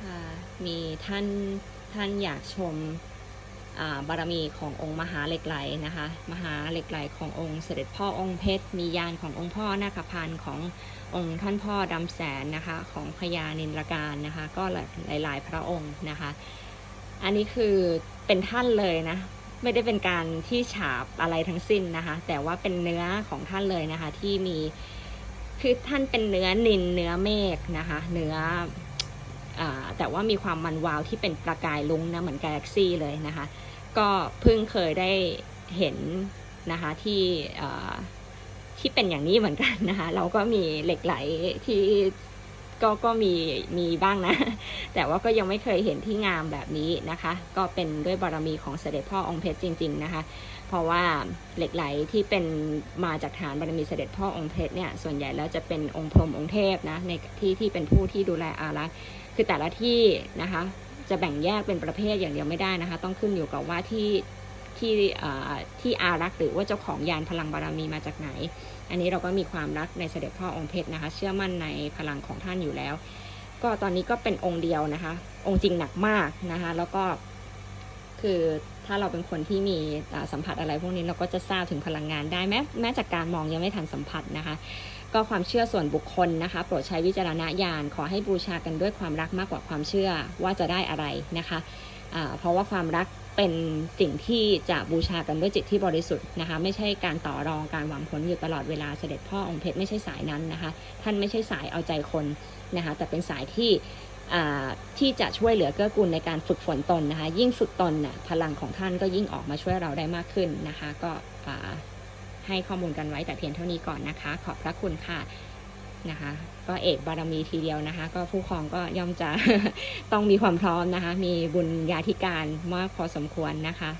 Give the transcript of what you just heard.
ค่ะมีท่านท่านอยากชมบารมีขององค์มหาเหล็กไหลนะคะ มหาเหล็กไหลขององค์เสด็จพ่อองค์เพชร มียานขององค์พ่อนาคพันขององค์ท่านพ่อดำแสนนะคะ ของพญานินรการนะคะ ก็หลายหลายๆ พระองค์นะคะ อันนี้คือเป็นท่านเลยนะ ไม่ได้เป็นการที่ฉาบอะไรทั้งสิ้นนะคะ แต่ว่าเป็นเนื้อของท่านเลยนะคะที่มีคือท่านเป็นเนื้อนินเนื้อเมฆนะคะ เนื้อ แต่ว่ามีความมันวาวที่เป็นประกายลุ้งนะเหมือนกาแล็กซี่เลยนะคะ ก็เพิ่งเคยได้เห็นนะคะที่ที่เป็นอย่างนี้เหมือนกันนะคะ เราก็มีเหล็กไหลที่ ก็ก็มีมีบ้างนะ แต่ว่าก็ยังไม่เคยเห็นที่งามแบบนี้นะคะ ก็เป็นด้วยบารมีของเสด็จพ่อองค์เพชรจริง ๆ นะคะ เพราะว่าเหล็กไหลที่เป็นมาจากฐานบารมีเสด็จพ่อองค์เพชรเนี่ยส่วนใหญ่แล้วจะเป็นองค์พรหมองค์เทพนะในที่ที่เป็นผู้ที่ดูแลอารักษ์คือแต่ละที่นะคะ จะแบ่งแยกเป็นประเภทอย่างเดียวไม่ได้นะคะ ต้องขึ้นอยู่กับว่าที่ ที่ที่อารักษ์หรือว่าเจ้าของยานพลังบารมีมาจากไหน อันนี้เราก็มีความรักในเสด็จพ่อองค์เพชรนะคะ เชื่อมั่นในพลังของท่านอยู่แล้ว ก็ตอนนี้ก็เป็นองค์เดียวนะคะ องค์จริงหนักมากนะคะ แล้วก็คือถ้าเราเป็นคนที่มีสัมผัสอะไรพวกนี้เราก็จะทราบถึงพลังงานได้แม้แม้จากการมองยังไม่ทันสัมผัสนะคะ ก็ความเชื่อส่วนบุคคลนะคะ โปรดใช้วิจารณญาณขอให้บูชากันด้วยความรักมากกว่าความเชื่อว่าจะได้อะไรนะคะอ่าเพราะว่าความรัก เป็นสิ่งที่จะบูชากันด้วยจิตที่บริสุทธิ์นะคะ ไม่ใช่การต่อรองการหวังผลอยู่ตลอดเวลาเสด็จพ่อองค์เพชรไม่ใช่สายนั้นนะคะ ท่านไม่ใช่สายเอาใจคนนะคะ แต่เป็นสายที่อ่าที่จะช่วยเหลือเกื้อกูลในการฝึกฝนตนนะคะ ยิ่งฝึกตนน่ะพลังของท่านก็ยิ่งออกมาช่วยเราได้มากขึ้นนะคะ ก็อ่าให้ข้อมูลกันไว้แต่เพียงเท่านี้ก่อนนะคะ ขอบพระคุณค่ะ นะคะ ก็เอกบารมีทีเดียวนะคะ ก็ผู้ครองก็ย่อมจะต้องมีความพร้อมนะคะ มีบุญญาธิการมากพอสมควรนะคะ